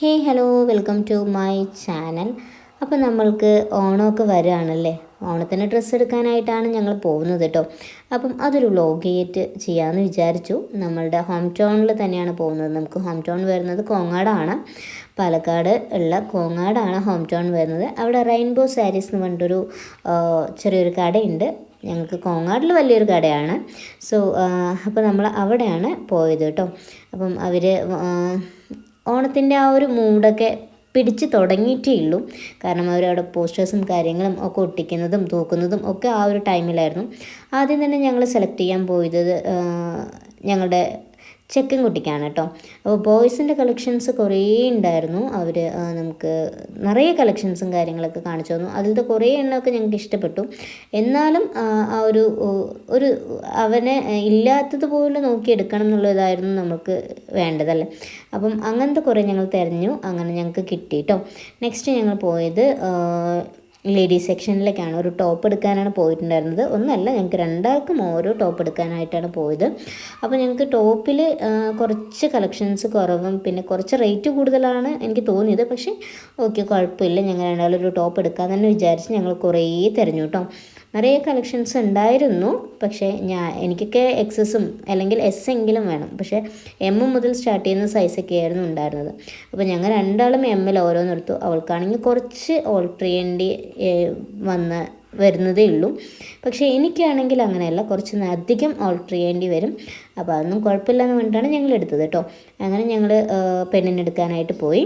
Hey hello welcome to my channel. അപ്പോൾ നമ്മൾക്ക് ഓണമൊക്കെ വരികയാണല്ലേ? ഓണത്തിന് ഡ്രസ്സ് എടുക്കാനായിട്ടാണ് ഞങ്ങൾ പോകുന്നത് കേട്ടോ അപ്പം അതൊരു വ്ലോഗേറ്റ് ചെയ്യാമെന്ന് വിചാരിച്ചു. നമ്മളുടെ ഹോം ടൗണിൽ തന്നെയാണ് പോകുന്നത്. നമുക്ക് ഹോം ടൗൺ വരുന്നത് കോങ്ങാടാണ്. പാലക്കാട് ഉള്ള കോങ്ങാടാണ് ഹോം ടൗൺ വരുന്നത്. അവിടെ റെയിൻബോ സാരീസ് എന്ന് പറഞ്ഞിട്ടൊരു ചെറിയൊരു കടയുണ്ട്. ഞങ്ങൾക്ക് കോങ്ങാടിൽ വലിയൊരു കടയാണ്. സോ അപ്പോൾ നമ്മൾ അവിടെയാണ് പോയത് കേട്ടോ അപ്പം അവർ ഓണത്തിന്റെ ആ ഒരു മൂഡൊക്കെ പിടിച്ച് തുടങ്ങിയിട്ടേ ഉള്ളൂ. കാരണം അവരവിടെ പോസ്റ്റേഴ്സും കാര്യങ്ങളും ഒക്കെ ഒട്ടിക്കുന്നതും തൂക്കുന്നതും ഒക്കെ ആ ഒരു ടൈമിലായിരുന്നു ആദ്യം തന്നെ ഞങ്ങൾ സെലക്ട് ചെയ്യാൻ പോയത് ഞങ്ങളുടെ ചെക്കൻ കുട്ടിക്കാണ് കേട്ടോ. അപ്പോൾ ബോയ്സിന്റെ കളക്ഷൻസ് കുറേ ഉണ്ടായിരുന്നു. അവർ നമുക്ക് നിറയെ കളക്ഷൻസും കാര്യങ്ങളൊക്കെ കാണിച്ചു തന്നു. അതിലത്തെ കുറേ എണ്ണമൊക്കെ ഞങ്ങൾക്ക് ഇഷ്ടപ്പെട്ടു. എന്നാലും ആ, ആ ഒരു ഒരു അവനെ ഇല്ലാത്തതുപോലെ നോക്കിയെടുക്കണം എന്നുള്ളതായിരുന്നു നമുക്ക് വേണ്ടതല്ലേ. അപ്പം അങ്ങനത്തെ കുറേ ഞങ്ങൾ തിരഞ്ഞു. അങ്ങനെ ഞങ്ങൾക്ക് കിട്ടി കേട്ടോ. നെക്സ്റ്റ് ഞങ്ങൾ പോയത് ലേഡീസ് സെക്ഷനിലേക്കാണ് ഒരു ടോപ്പ് എടുക്കാനാണ് പോയിട്ടുണ്ടായിരുന്നത്. ഒന്നല്ല ഞങ്ങൾക്ക് രണ്ടാൾക്കും ഓരോ ടോപ്പ് എടുക്കാനായിട്ടാണ് പോയത്. അപ്പോൾ ഞങ്ങൾക്ക് ടോപ്പിൽ കുറച്ച് കളക്ഷൻസ് കുറവും പിന്നെ കുറച്ച് റേറ്റ് കൂടുതലാണ് എനിക്ക് തോന്നിയത്. പക്ഷേ ഓക്കെ കുഴപ്പമില്ല. ഞങ്ങൾ രണ്ടാളും ഒരു ടോപ്പ് എടുക്കാൻ തന്നെ വിചാരിച്ച് ഞങ്ങൾ കുറേ തിരഞ്ഞു കേട്ടോ നിറയെ കളക്ഷൻസ് ഉണ്ടായിരുന്നു. പക്ഷേ ഞാൻ എനിക്കൊക്കെ എക്സസും അല്ലെങ്കിൽ എസ് എങ്കിലും വേണം. പക്ഷേ എം മുതൽ സ്റ്റാർട്ട് ചെയ്യുന്ന സൈസൊക്കെ ആയിരുന്നു ഉണ്ടായിരുന്നത്. അപ്പോൾ ഞങ്ങൾ രണ്ടാളും എമ്മിൽ ഓരോന്നെടുത്തു അവൾക്കാണെങ്കിൽ കുറച്ച് ഓൾട്ടർ ചെയ്യേണ്ടി വന്ന് വരുന്നതേ ഉള്ളൂ. പക്ഷേ എനിക്കാണെങ്കിൽ അങ്ങനെയല്ല. കുറച്ച് അധികം ഓൾട്ടർ ചെയ്യേണ്ടി വരും. അപ്പോൾ അതൊന്നും കുഴപ്പമില്ല എന്ന് പറഞ്ഞിട്ടാണ് ഞങ്ങൾ എടുത്തത് കേട്ടോ. അങ്ങനെ ഞങ്ങൾ പെണ്ണിനെടുക്കാനായിട്ട് പോയി.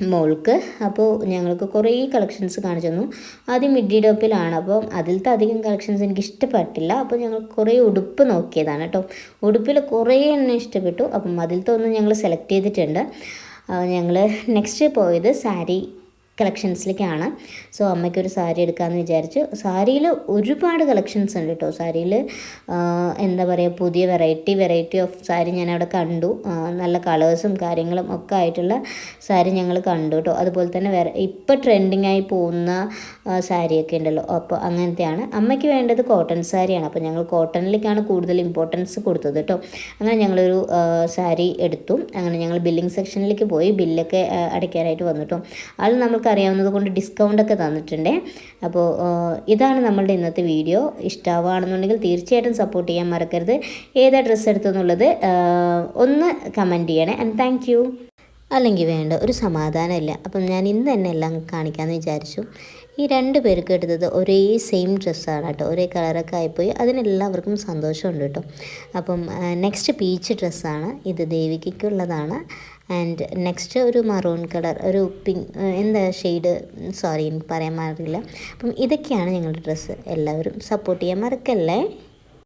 മോൾക്ക്. അപ്പോൾ ഞങ്ങൾക്ക് കുറേ കളക്ഷൻസ് കാണിച്ചു തന്നു. ആദ്യം മിഡി ടോപ്പിലാണ്. അപ്പോൾ അതിലത്തെ അധികം കളക്ഷൻസ് എനിക്ക് ഇഷ്ടപ്പെട്ടില്ല. അപ്പോൾ ഞങ്ങൾ കുറേ ഉടുപ്പ് നോക്കിയതാണ് കേട്ടോ. ഉടുപ്പിൽ കുറേ എണ്ണം ഇഷ്ടപ്പെട്ടു. അപ്പം അതിലത്തെ ഒന്ന് ഞങ്ങൾ സെലക്ട് ചെയ്തിട്ടുണ്ട്. ഞങ്ങൾ നെക്സ്റ്റ് പോയത് സാരി കളക്ഷൻസിലേക്കാണ്. സോ അമ്മയ്ക്കൊരു സാരി എടുക്കാമെന്ന് വിചാരിച്ചു. സാരിയിൽ ഒരുപാട് കളക്ഷൻസ് ഉണ്ട് കേട്ടോ സാരിയിൽ എന്താ പറയുക പുതിയ വെറൈറ്റി വെറൈറ്റി ഓഫ് സാരി ഞാൻ അവിടെ കണ്ടു നല്ല കളേഴ്സും കാര്യങ്ങളും ഒക്കെ ആയിട്ടുള്ള സാരി ഞങ്ങൾ കണ്ടു കേട്ടോ അതുപോലെ തന്നെ വേറെ ഇപ്പോൾ ട്രെൻഡിങ് ആയി പോകുന്ന സാരിയൊക്കെ ഉണ്ടല്ലോ. അപ്പോൾ അങ്ങനത്തെയാണ്. അമ്മയ്ക്ക് വേണ്ടത് കോട്ടൺ സാരിയാണ്. അപ്പോൾ ഞങ്ങൾ കോട്ടണിലേക്കാണ് കൂടുതൽ ഇമ്പോർട്ടൻസ് കൊടുത്തത് കേട്ടോ അങ്ങനെ ഞങ്ങളൊരു സാരി എടുത്തു. അങ്ങനെ ഞങ്ങൾ ബില്ലിംഗ് സെക്ഷനിലേക്ക് പോയി. ബില്ലൊക്കെ അടയ്ക്കാനായിട്ട് വന്നു കേട്ടോ അത് നമ്മൾക്ക് അറിയാവുന്നത് കൊണ്ട് ഡിസ്കൗണ്ട് ഒക്കെ തന്നിട്ടുണ്ടേ. അപ്പോൾ ഇതാണ് നമ്മളുടെ ഇന്നത്തെ വീഡിയോ. ഇഷ്ടമാവുകയാണെന്നുണ്ടെങ്കിൽ തീർച്ചയായിട്ടും സപ്പോർട്ട് ചെയ്യാൻ മറക്കരുത്. ഏതാ ഡ്രസ്സ് എടുത്തെന്നുള്ളത് ഒന്ന് കമന്റ് ചെയ്യണേ. ആൻഡ് താങ്ക് അല്ലെങ്കിൽ വേണ്ട ഒരു സമാധാനമില്ല. അപ്പം ഞാൻ ഇന്ന് തന്നെ എല്ലാം കാണിക്കാമെന്ന് വിചാരിച്ചു. ഈ രണ്ട് പേർക്ക് എടുത്തത് ഒരേ സെയിം ഡ്രസ്സാണ് കേട്ടോ. ഒരേ കളറൊക്കെ ആയിപ്പോയി. അതിനെല്ലാവർക്കും സന്തോഷമുണ്ട് കേട്ടോ. അപ്പം നെക്സ്റ്റ് പീച്ച് ഡ്രസ്സാണ് ഇത് ദേവികയ്ക്കുള്ളതാണ്. ആൻഡ് നെക്സ്റ്റ് ഒരു മറൂൺ കളർ ഒരു പിങ്ക് എന്താ ഷെയ്ഡ് സോറി എനിക്ക് പറയാൻ മാറില്ല. അപ്പം ഇതൊക്കെയാണ് ഞങ്ങളുടെ ഡ്രസ്സ് എല്ലാവരും സപ്പോർട്ട് ചെയ്യാൻ മറക്കല്ലേ?